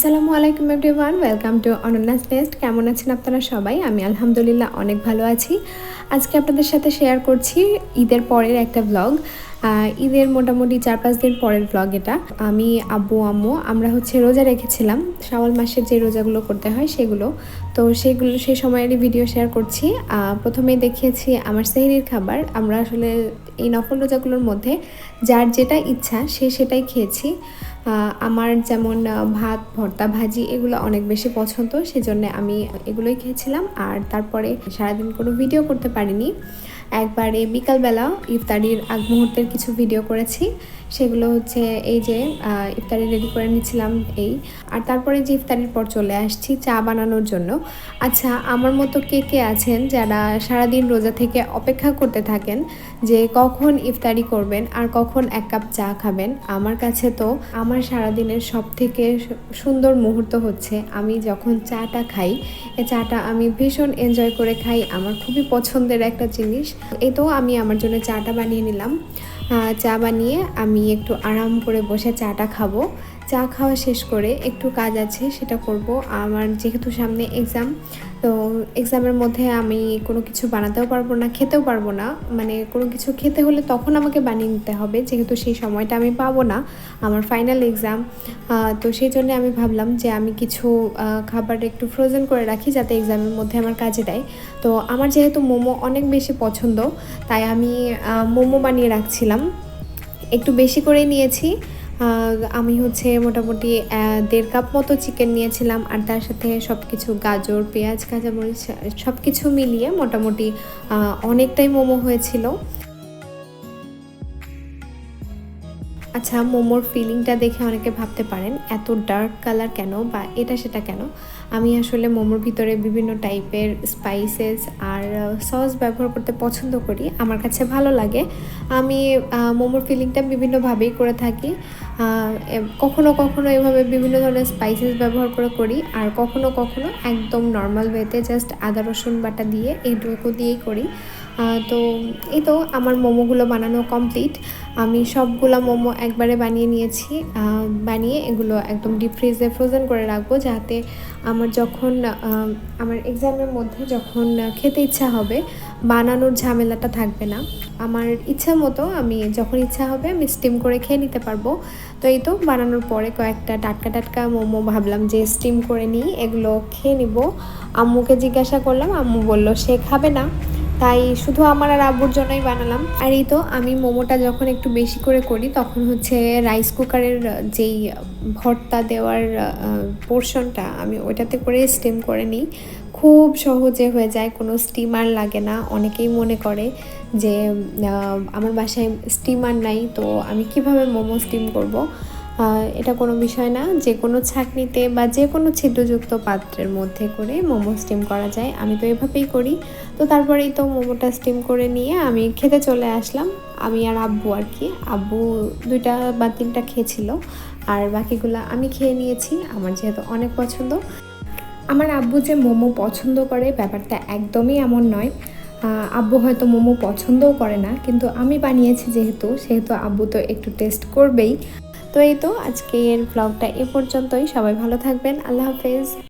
আসসালামু আলাইকুম everyone, welcome to Ananya's Nest কেমন আছেন আপনারা সবাই? আমি আলহামদুলিল্লাহ অনেক ভালো আছি। আজকে আপনাদের সাথে শেয়ার করছি ঈদের পরের একটা ব্লগ ঈদের মোটামুটি চার পাঁচ দিন পরের ব্লগ এটা। আমি, আব্বু, আম্মু, আমরা হচ্ছে রোজা রেখেছিলাম। শাওয়াল মাসের যে রোজাগুলো করতে হয় সেগুলো। তো সেগুলো সেই সময়েরই ভিডিও শেয়ার করছি। প্রথমেই দেখিয়েছি আমার সেহরির খাবার। আমরা আসলে এই নফল রোজাগুলোর মধ্যে যার যেটা ইচ্ছা সে সেটাই খেয়েছি। আমার যেমন ভাত, ভর্তা, ভাজি এগুলো অনেক বেশি পছন্দ, সেজন্য আমি এগুলোই খেয়েছিলাম। আর তারপরে সারাদিন কোনো ভিডিও করতে পারিনি। একবারে বিকালবেলা ইফতারির আগ মুহূর্তের কিছু ভিডিও করেছি। সেগুলো হচ্ছে এই যে ইফতারি রেডি করে নিচ্ছিলাম এই। আর তারপরে যে ইফতারির পর চলে আসছি চা বানানোর জন্য। আচ্ছা আমার মতো কে কে আছেন যারা সারাদিন রোজা থেকে অপেক্ষা করতে থাকেন যে কখন ইফতারি করবেন আর কখন এক কাপ চা খাবেন? আমার কাছে তো আমার সারাদিনের সব থেকে সুন্দর মুহূর্ত হচ্ছে আমি যখন চাটা খাই এই চাটা আমি ভীষণ এনজয় করে খাই। আমার খুবই পছন্দের একটা জিনিস। এই তো আমি আমার জন্য চাটা বানিয়ে নিলাম। চা বানিয়ে আমি একটু আরাম করে বসে চাটা খাব। চা খাওয়া শেষ করে একটু কাজ আছে, সেটা করব। আমার যেহেতু সামনে এক্সাম তো এক্সামের মধ্যে আমি কোনো কিছু বানাতেও পারব না, খেতেও পারব না। মানে কোনো কিছু খেতে হলে তখন আমাকে বানিয়ে নিতে হবে, যেহেতু সেই সময়টা আমি পাবো না আমার ফাইনাল এক্সাম তো সেই জন্য আমি ভাবলাম যে আমি কিছু খাবার একটু ফ্রোজেন করে রাখি যাতে এক্সামের মধ্যে আমার কাজে দেয়। তো আমার যেহেতু মোমো অনেক বেশি পছন্দ, তাই আমি মোমো বানিয়ে রাখছিলাম। একটু বেশি করে নিয়েছি। আমি হচ্ছে মোটামুটি দেড় কাপ মতো চিকেন নিয়েছিলাম আর তার সাথে সব কিছু গাজর, পেঁয়াজ, কাঁচামরিচ সব কিছু মিলিয়ে মোটামুটি অনেকটাই মোমো হয়েছিল। আচ্ছা মোমোর ফিলিংটা দেখে অনেকে ভাবতে পারেন, এত ডার্ক কালার কেন বা এটা সেটা কেন? আমি আসলে মোমোর ভিতরে বিভিন্ন টাইপের স্পাইসেস আর সস ব্যবহার করতে পছন্দ করি। আমার কাছে ভালো লাগে। আমি মোমোর ফিলিংটা বিভিন্নভাবেই করে থাকি। কখনো কখনো এভাবে বিভিন্ন ধরনের স্পাইসেস ব্যবহার করে করি আর কখনো কখনো একদম নর্মাল ওয়েতে জাস্ট আদা রসুন বাটা দিয়ে এই এইটুকু দিয়েই করি। তো এই তো আমার মোমোগুলো বানানো কমপ্লিট আমি সবগুলো মোমো একবারে বানিয়ে নিয়েছি। বানিয়ে এগুলো একদম ডিপ ফ্রিজে ফ্রোজেন করে রাখব যাতে আমার যখন আমার এক্সামের মধ্যে যখন খেতে ইচ্ছা হবে, বানানোর ঝামেলাটা থাকবে না। আমার ইচ্ছা মতো আমি যখন ইচ্ছা হবে আমি স্টিম করে খেয়ে নিতে পারব। তো এই তো বানানোর পরে কয়েকটা টাটকা টাটকা মোমো ভাবলাম যে স্টিম করে নিই, এগুলো খেয়ে নিব। আম্মুকে জিজ্ঞাসা করলাম, আম্মু বলল, সে খাবে না। তাই শুধু আমার আর আব্বুর জন্যই বানালাম। আর এই তো আমি মোমোটা যখন একটু বেশি করে করি, তখন হচ্ছে রাইস কুকারের যেই ভর্তা দেওয়ার পোর্শনটা আমি ওইটাতে করে স্টিম করে নিই। খুব সহজে হয়ে যায়, কোনো স্টিমার লাগে না। অনেকেই মনে করে যে আমার বাসায় স্টিমার নাই, তো আমি কীভাবে মোমো স্টিম করব? এটা কোনো বিষয় না। যে কোনো ছাঁকনিতে বা যে কোনো ছিদ্রযুক্ত পাত্রের মধ্যে করে মোমো স্টিম করা যায়। আমি তো এভাবেই করি। তো তারপরেই তো মোমোটা স্টিম করে নিয়ে আমি খেতে চলে আসলাম। আমি আর আব্বু আর কি। আব্বু দুইটা বা তিনটা খেয়েছিল। আর বাকিগুলো আমি খেয়ে নিয়েছি। আমার যেহেতু অনেক পছন্দ। আমার আব্বু যে মোমো পছন্দ করে ব্যাপারটা একদমই এমন নয়। আব্বু হয়তো মোমো পছন্দও করে না। কিন্তু আমি বানিয়েছি যেহেতু, সেহেতু আব্বু তো একটু টেস্ট করবেই। তো এই তো আজকের ব্লগটা এ পর্যন্তই। সবাই ভালো থাকবেন। আল্লাহ হাফেজ।